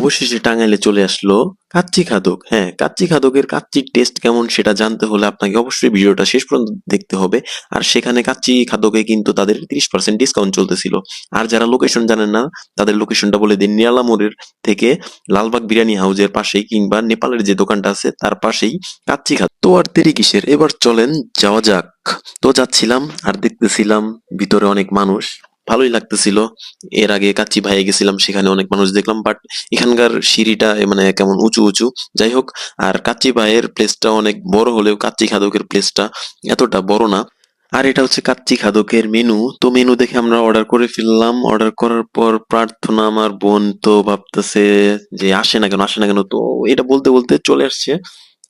অবশেষে টাঙ্গাইলে চলে আসলো কাচ্চি খাদক। হ্যাঁ কাচ্চি খাদকের কাচ্চির টেস্ট কেমন সেটা জানতে হলে আপনাকে অবশ্যই ভিডিওটা শেষ পর্যন্ত দেখতে হবে। আর সেখানে কাচ্চি খাদকে কিন্তু তাদের তিরিশ পার্সেন্ট ডিসকাউন্ট চলতেছিল। আর যারা লোকেশন জানেন না, তাদের লোকেশনটা বলে দিন নিয়ালা মোড়ের থেকে লালবাগ বিরিয়ানি হাউজের পাশেই কিংবা নেপালের যে দোকানটা আছে, তার পাশেই কাচ্চি খাদ। তো আর দেরি কিসের? এবার চলেন যাওয়া যাক। তো যাচ্ছিলাম আর দেখতেছিলাম ভিতরে অনেক মানুষ। ভালোই লাগতেছিল। এর আগে কাচ্চি ভাইয়ে গেছিলাম সেখানে অনেক মানুষ দেখলাম বাট এখানকার সিঁড়িটা মানে কেমন উঁচু উঁচু। যাই হোক, আর কাচ্চি ভাইয়ের প্লেসটা অনেক বড় হলেও কাচ্চি খাদকের প্লেসটা এতটা বড় না। আর এটা হচ্ছে কাচ্চি খাদকের মেনু তো মেনু দেখে আমরা অর্ডার করে ফেললাম। অর্ডার করার পর প্রার্থনা আমার বোন তো ভাবতেছে যে আসে না কেন, আসে না কেন? তো এটা বলতে বলতে চলে আসছে।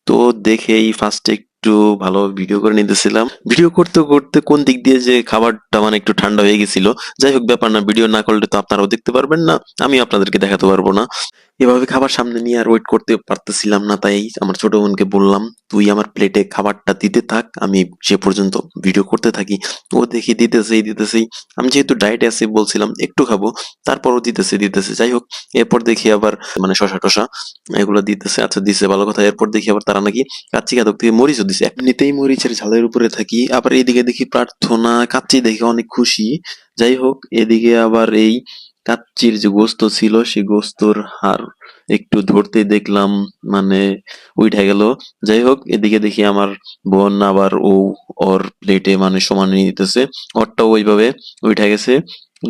তো দেখে দেখেই ফার্স্টে একটু ভালো ভিডিও করে নিতেছিলাম। ভিডিও করতে করতে কোন দিক দিয়ে যে খাবারটা মানে একটু ঠান্ডা হয়ে গেছিল, যাই হোক ব্যাপার না ভিডিও না করলে তো আপনারাও দেখতে পারবেন না আমি আপনাদেরকে দেখাতে পারব না। এভাবে খাবার সামনে নিয়ে আর ওয়েট করতে পারতেছিলাম না, তাই আমার ছোট বোনকে বললাম, তুই আমার প্লেটে খাবারটা দিতে থাক, আমি সে পর্যন্ত ভিডিও করতে থাকি। ও দেখি দিতেছেই দিতেছেই আমি যেহেতু ডায়েটে আছি, বলছিলাম, একটু খাব। তারপরও দিতেছে দিতেছে। যাই হোক, এরপর দেখি আবার মানে শশা টশা এগুলো দিতেছে। আচ্ছা দিছে, ভালো কথা। এরপর দেখি আবার তারা নাকি কাচ্চি খাদক থেকে মরিচও দিছে। এমনিতেই মরিচের ঝালের উপরে থাকি। আবার এদিকে দেখি প্রার্থনা, কাচ্চি দেখে অনেক খুশি। যাই হোক, এদিকে আবার এই কাচ্চির যে গোস্ত ছিল, সেই গোস্তর হার একটু ধরতে দেখলাম মানে উঠে গেল। যাই হোক, এদিকে দেখি আমার বোন আবার ও ওর প্লেটে মানে সমানে নিতেছে। ওরটাও ওইভাবে উঠে গেছে।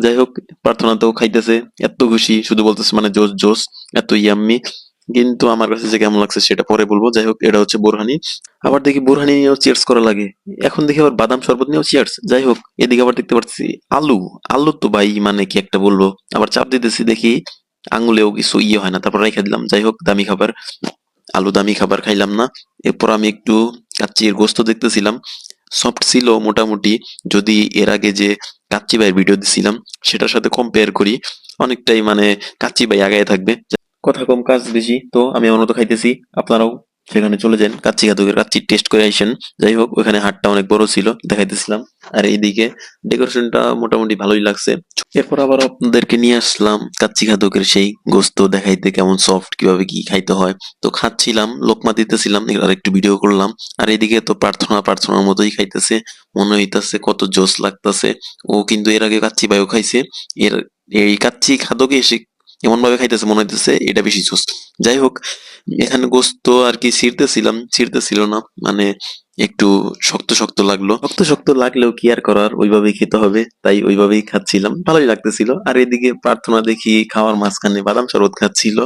যাই হোক, প্রার্থনা তো খাইতেছে, এত খুশি, শুধু বলতেছে মানে জোস জোস, এত ইয়াম্মি। কিন্তু আমার কাছে যে কেমন লাগছে সেটা পরে বলব। যাই হোক, এটা হচ্ছে বোরহানি। আবার দেখি বোরহানি নিয়েও চিয়ার্স করা লাগে। এখন দেখি আবার বাদাম শরবত নিয়েও চিয়ার্স যাই হোক, এদিকে আবার দেখতে পাচ্ছি আলু। আলু তো ভাই মানে কি একটা বলব? আবার চাপ দিতেছি, দেখি আঙ্গুলেও কিছু ইয়ে হয় না, তারপর রেখে দিলাম। যাই হোক, দামি খাবার। আলু দামি খাবার খাইলাম না। এরপর আমি একটু কাচ্চির গোস্ত দেখতেছিলাম। সফট ছিল মোটামুটি, যদি এর আগে যে কাচ্চি ভাইয়ের ভিডিও দিছিলাম, সেটার সাথে কম্পেয়ার করি, অনেকটাই মানে কাচ্চি ভাই আগায় থাকবে। কথা কম, কাজ বেশি। তো আমি আমার মতো খাইতেছি। আপনারাও সেখানে চলে যান। কাচ্চি খাদকের কাচ্চি টেস্ট করে আইসেন। যাই হোক, ওখানে হাটটা অনেক বড় ছিল, দেখাইতেছিলাম। আর এইদিকে ডেকোরেশনটা মোটামুটি ভালোই লাগছে। এরপর আবার আপনাদেরকে নিয়ে আসলাম কাচ্চি খাদকের সেই গোস্ত, দেখাইতে কেমন সফট কীভাবে কি খাইতে হয়। তো খাচ্ছিলাম লোকমা দিতেছিলাম আর একটু ভিডিও করলাম। আর এইদিকে তো প্রার্থনা, প্রার্থনার মতোই খাইতেছে। মনে হইতাছে কত জোস লাগতাছে। ও কিন্তু এর আগে কাচ্চি বায়ু খাইছে। এর এই কাচ্চি খাদকে এসে এমন ভাবে খাইতেছে, মনে হইতেছে এটা বেশি জোস। যাই হোক, এখানে গোস্ত আর কি ছিঁড়তেছিলাম, ছিঁড়তেছিল না মানে একটু শক্ত শক্ত লাগল। শক্ত শক্ত লাগলেও কি আর করার, ওইভাবেই খেতে হবে, তাই ওইভাবেই খাচ্ছিলাম। ভালোই লাগতেছিল। আর এদিকে প্রার্থনা দেখি খাওয়ার মাঝখানে বাদাম শরবত খাচ্ছিল।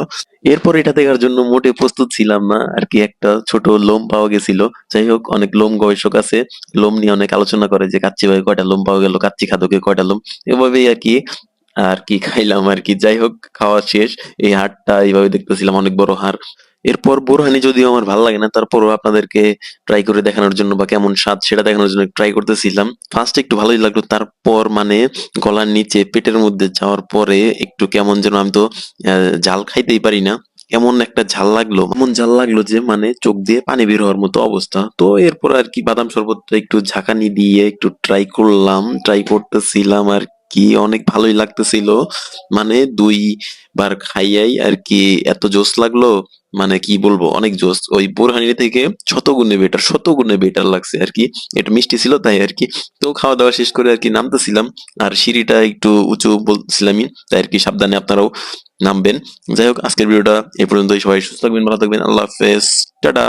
এরপর এটা দেখার জন্য মোটে প্রস্তুত ছিলাম না, আর কি একটা ছোট লোম পাওয়া গেছিল। যাই হোক, অনেক লোম গবেষক আছে, লোম নিয়ে অনেক আলোচনা করে যে কাচ্চি ভাই কয়টা লোম পাওয়া গেল, কাচ্চি খাদকে কয়টা লোম, এভাবেই আর কি আর কি খাইলাম আর কি। যাই হোক, খাওয়া শেষ। এই হাটটা এইভাবে দেখতেছিলাম, অনেক বড় হার এরপর বোরহানি যদিও আমার ভালো লাগে না, তারপরও আপনাদেরকে ট্রাই করে দেখানোর জন্য বা কেমন স্বাদ সেটা দেখানোর জন্য ট্রাই করতেছিলাম। ফার্স্ট একটু ভালোই লাগল, তারপর মানে গলার নিচে, পেটের মধ্যে যাওয়ার পরে একটু কেমন যেন আমি তো ঝাল খাইতেই পারি না। এমন একটা ঝাল লাগল, এমন ঝাল লাগল যে মানে চোখ দিয়ে পানি বের হওয়ার মতো অবস্থা। তো এরপর আর কি বাদাম শরবতটা একটু ঝাঁকানি দিয়ে একটু ট্রাই করলাম ট্রাই করতেছিলাম আর কি অনেক ভালোই লাগতেছিল। মানে দুই বার খাইয়াই আর কি এত জোস লাগল মানে কি বলব, অনেক জোস ওই বোরহানি থেকে শত গুণে বেটার শত গুণে বেটার লাগছে আর কি এটা মিষ্টি ছিল তাই আর কি তো খাওয়া দাওয়া শেষ করে আর কি নামতেছিলাম। আর সিঁড়িটা একটু উঁচু বলছিলামই, তাই আর কি সাবধানে আপনারাও নামবেন। যাই হোক, আজকের ভিডিওটা এ পর্যন্তই। সবাই সুস্থ থাকবেন, ভালো থাকবেন। আল্লাহ হাফেজ। টাটা।